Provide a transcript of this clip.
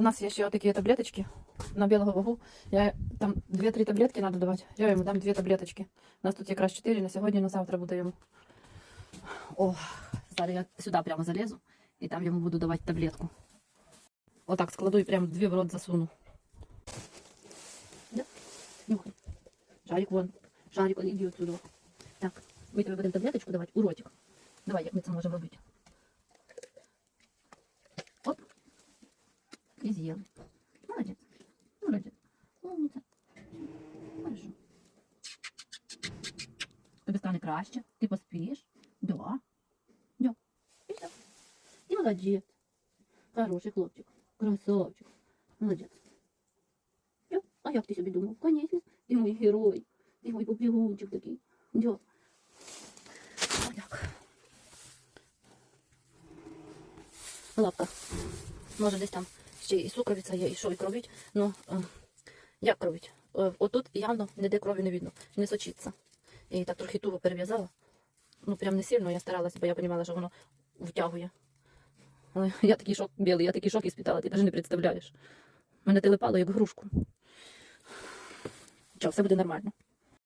У нас є ще такі таблеточки на білого вагу. Я там 2-3 таблетки треба давати. Я йому дам 2 таблеточки. У нас тут якраз 4 на сьогодні, на завтра буде йому. О, зараз я сюди прямо залізу і там йому буду давати таблетку. Отак складу і прямо дві в рот засуну. Да? Нюхай. Шарик вон. Шарик, он іди отсюда. Так, ми тобі будемо таблеточку давати у ротик. Давай, як ми це можемо робити. І з'їли. Молодець. Молодець. Умниця. Хорошо. Тобі стане краще. Ти поспієш. Да. Да. І все. І молодець. Хороший хлопчик. Красавчик. Молодець. Йо. А як ти собі думав? Конечно. Ти мій герой. Ти мій побігунчик такий. Дьо. Отак. Лапка. Може десь там ще і сукровиця є, і що, і кровить. Ну, е, як кровить? Е, отут явно ніде крові не видно, не сочиться. І так трохи туго перев'язала. Ну, прям не сильно я старалася, бо я розуміла, що воно втягує. Але я такий шок білий, я такий шок іспитала, ти навіть не представляєш. Мене телепало як грушку. Що, все буде нормально.